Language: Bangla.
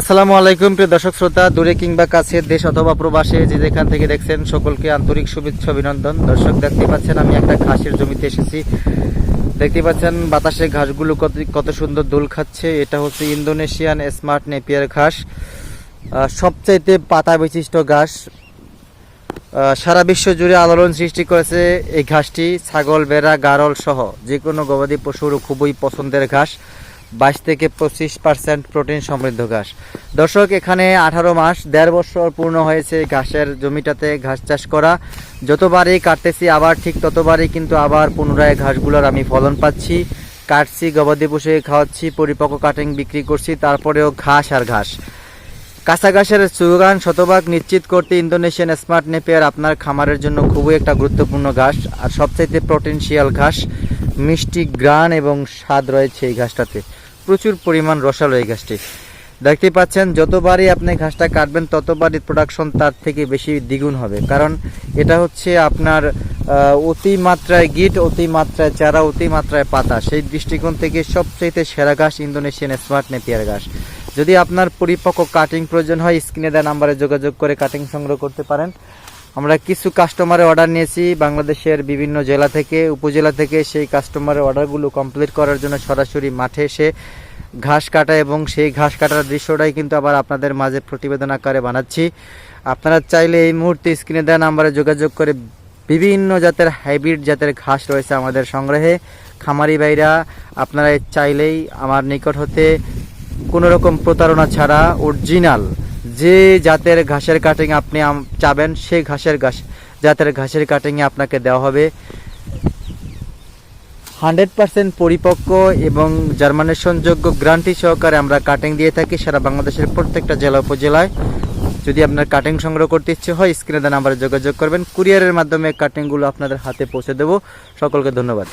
আসসালামু আলাইকুম, প্রিয় দর্শক শ্রোতা, দূরে কিংবা কাছে, দেশ অথবা প্রবাসে, যে যেখান থেকে দেখছেন, সকলকে আন্তরিক শুভেচ্ছা, অভিনন্দন। দর্শক, দেখতে পাচ্ছেন, আমি একটা ঘাসের জমিতে এসেছি। দেখতে পাচ্ছেন বাতাসে ঘাসগুলো কত কত সুন্দর দোল খাচ্ছে। এটা হচ্ছে ইন্দোনেশিয়ান স্মার্ট নেপিয়ার ঘাস। সবচাইতে পাতা বিশিষ্ট ঘাস সারা বিশ্ব জুড়ে আলোড়ন সৃষ্টি করেছে এই ঘাসটি। ছাগল বেড়া গারল সহ যে কোনো গবাদি পশুর খুবই পছন্দের ঘাস। বাইশ থেকে পঁচিশ পার্সেন্ট প্রোটিন সমৃদ্ধ ঘাস। দর্শক, এখানে আঠারো মাস, দেড় বছর পূর্ণ হয়েছে ঘাসের জমিটাতে ঘাস চাষ করা। যতবারই কাটতেছি আবার ঠিক ততবারই কিন্তু আবার পুনরায় ঘাসগুলোর আমি ফলন পাচ্ছি। কাটছি, গবাদি পশু খাওয়াচ্ছি, পরিপক্ক কাটিং বিক্রি করছি, তারপরেও ঘাস আর ঘাস। কাঁচা ঘাসের সুগান শতভাগ নিশ্চিত করতে ইন্দোনেশিয়ান স্মার্ট নেপিয়ার আপনার খামারের জন্য খুবই একটা গুরুত্বপূর্ণ ঘাস। আর সবচাইতে প্রোটিনশিয়াল ঘাস, মিষ্টি, গ্রান এবং স্বাদ রয়েছে এই ঘাসটাতে। প্রচুর পরিমাণ রসালো এই ঘাসটি। দেখতে পাচ্ছেন, যতবারই আপনি ঘাসটা কাটবেন, ততবারই প্রোডাকশন তার থেকে বেশি দ্বিগুণ হবে। কারণ এটা হচ্ছে আপনার অতিমাত্রায় গিট, অতিমাত্রায় চারা, অতিমাত্রায় পাতা। সেই দৃষ্টিকোণ থেকে সবচেয়ে সেরা ঘাস ইন্দোনেশিয়ান স্মার্ট নেপিয়ার ঘাস। যদি আপনার পরিপক্ক কাটিং প্রয়োজন হয়, স্ক্রিনে দেওয়া নাম্বারে যোগাযোগ করে কাটিং সংগ্রহ করতে পারেন। আমরা কিছু কাস্টমারের অর্ডার নিয়েছি বাংলাদেশের বিভিন্ন জেলা থেকে, উপজেলা থেকে। সেই কাস্টমারের অর্ডারগুলো কমপ্লিট করার জন্য সরাসরি মাঠে এসে ঘাস কাটা এবং সেই ঘাস কাটার দৃশ্যটাই কিন্তু আবার আপনাদের মাঝে প্রতিবেদন আকারে বানাচ্ছি। আপনারা চাইলে এই মুহূর্তে স্ক্রিনে দেওয়া নাম্বারে যোগাযোগ করে বিভিন্ন জাতের হাইব্রিড জাতের ঘাস রয়েছে আমাদের সংগ্রহে। খামারি ভাইরা, আপনারা চাইলেই আমার নিকট হতে কোনো রকম প্রতারণা ছাড়া অরিজিনাল যে জাতের ঘাসের কাটিং আপনি চাবেন সেই ঘাসের ঘাস, জাতের ঘাসের কাটিংয়ে আপনাকে দেওয়া হবে। হান্ড্রেড পার্সেন্ট পরিপক্ক এবং জার্মানেশনযোগ্য গ্রান্টি সহকারে আমরা কাটিং দিয়ে থাকি সারা বাংলাদেশের প্রত্যেকটা জেলা উপজেলায়। যদি আপনার কাটিং সংগ্রহ করতে ইচ্ছে হয় স্ক্রিনে দেওয়া নাম্বারে যোগাযোগ করবেন। কুরিয়ারের মাধ্যমে কাটিংগুলো আপনাদের হাতে পৌঁছে দেবো। সকলকে ধন্যবাদ।